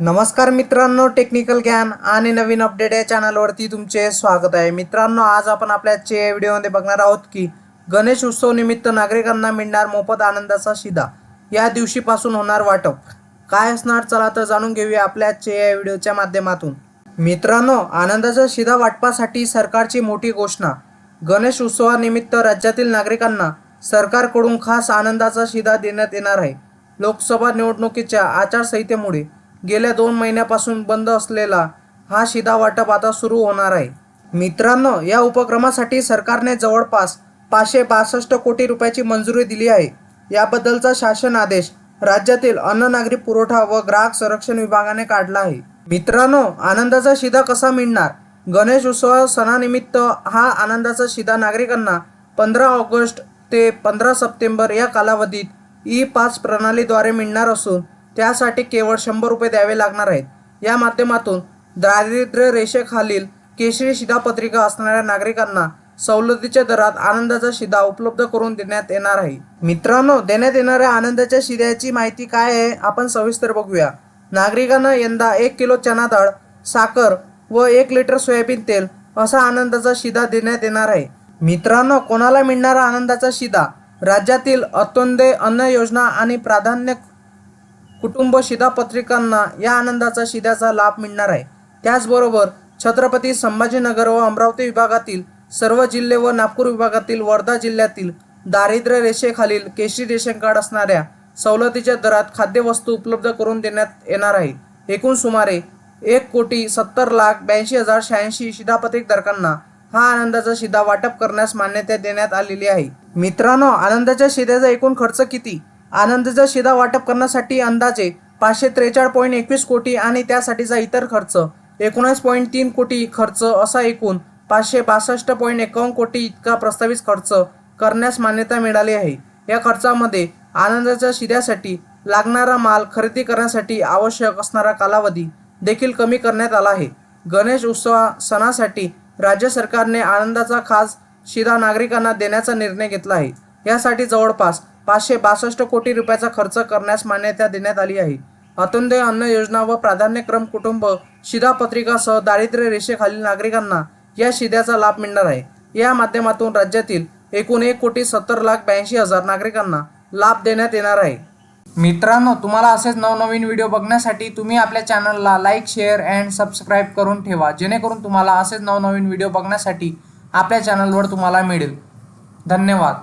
नमस्कार मित्रांनो टेक्निकल ज्ञान आणि नवीन अपडेट या चॅनलवरती तुमचे स्वागत आहे. मित्रांनो आज आपण आपल्या चे व्हिडिओमध्ये बघणार आहोत की गणेश उत्सव निमित्त नागरिकांना मिळणार मोफत आनंदाचा शिदा. या दिवशीपासून होणार वाटप. काय असणार? चला तर जाणून घेऊया आपल्या चे या व्हिडिओच्या माध्यमातून. मित्रांनो आनंदाचा शिदा वाटपासाठी सरकारची मोठी घोषणा. गणेश उत्सवानिमित्त राज्यातील नागरिकांना सरकारकडून खास आनंदाचा शिदा देण्यात येणार आहे. लोकसभा निवडणुकीच्या आचारसंहितेमुळे गेल्या दोन महिन्यापासून बंद असलेला हा शिदा वाटप आता सुरू होणार आहे. मित्रांनो या उपक्रमासाठी सरकारने जवळपास पाचशे बासष्ट कोटी रुपयाची मंजुरी दिली आहे. याबद्दलचा शासन आदेश राज्यातील अन्न नागरी पुरवठा व ग्राहक संरक्षण विभागाने काढला आहे. मित्रांनो आनंदाचा शिधा कसा मिळणार? गणेश उत्सव सणानिमित्त हा आनंदाचा शिदा नागरिकांना पंधरा ऑगस्ट ते पंधरा सप्टेंबर या कालावधीत ई पास प्रणालीद्वारे मिळणार असून त्यासाठी केवळ शंभर रुपये द्यावे लागणार आहेत. या माध्यमातून दारिद्र्य रेषेखालील केशरी शिधापत्रिका असणाऱ्या नागरिकांना सवलतीच्या दरात आनंदाचा शिदा उपलब्ध करून देण्यात येणार आहे. मित्रांनो देण्यात येणाऱ्या आनंदाच्या शिद्याची माहिती काय आहे? आपण सविस्तर बघूया. नागरिकांना यंदा एक किलो चना डाळ साखर व एक लिटर सोयाबीन तेल असा आनंदाचा शिदा देण्यात येणार आहे. मित्रांनो कोणाला मिळणारा आनंदाचा शिदा राज्यातील अत्योदय अन्न योजना आणि प्राधान्य कुटुंब शिधापत्रिकांना या आनंदाचा शिद्याचा लाभ मिळणार आहे. त्याचबरोबर छत्रपती संभाजीनगर व अमरावती विभागातील सर्व जिल्हे व नागपूर विभागातील वर्धा जिल्ह्यातील दारिद्र्य रेषेखालील केशरी रेशन कार्ड असणाऱ्या सवलतीच्या दरात खाद्यवस्तू उपलब्ध करून देण्यात येणार आहे. एकूण सुमारे एक कोटी सत्तर लाख ब्याऐंशी हजार शहाऐंशी शिधापत्रिक धारकांना हा आनंदाचा शिधा वाटप करण्यास मान्यता देण्यात आलेली आहे. मित्रांनो आनंदाच्या शिद्याचा एकूण खर्च किती? आनंदाचा शिधा वाटप करण्यासाठी अंदाजे पाचशे त्रेचाळीस पॉईंट एकवीस कोटी आणि त्यासाठीचा इतर खर्च एकोणीस पॉईंट तीन कोटी खर्च असा एकूण पाचशे बासष्ट पॉईंट एकावन्न कोटी इतका प्रस्तावित खर्च करण्यास मान्यता मिळाली आहे. या खर्चामध्ये आनंदाच्या शिध्यासाठी लागणारा माल खरेदी करण्यासाठी आवश्यक असणारा कालावधी देखील कमी करण्यात आला आहे. गणेश उत्सवा सणासाठी राज्य सरकारने आनंदाचा खास शिधा नागरिकांना देण्याचा निर्णय घेतला आहे. यासाठी जवळपास पाचशे बासष्ट कोटी रुपयाचा खर्च करण्यास मान्यता देण्यात आली आहे. अंत्योदय अन्न योजना व प्राधान्यक्रम कुटुंब शिधापत्रिकासह दारिद्र्य रेषेखालील नागरिकांना या शिद्याचा लाभ मिळणार आहे. या माध्यमातून राज्यातील एकूण एक कोटी सत्तर लाख ब्याऐंशी हजार नागरिकांना लाभ देण्यात येणार आहे. मित्रांनो तुम्हाला असेच नवनवीन व्हिडिओ बघण्यासाठी तुम्ही आपल्या चॅनलला लाईक शेअर अँड सबस्क्राईब करून ठेवा. जेणेकरून तुम्हाला असेच नवनवीन व्हिडिओ बघण्यासाठी आपल्या चॅनलवर तुम्हाला मिळेल. धन्यवाद.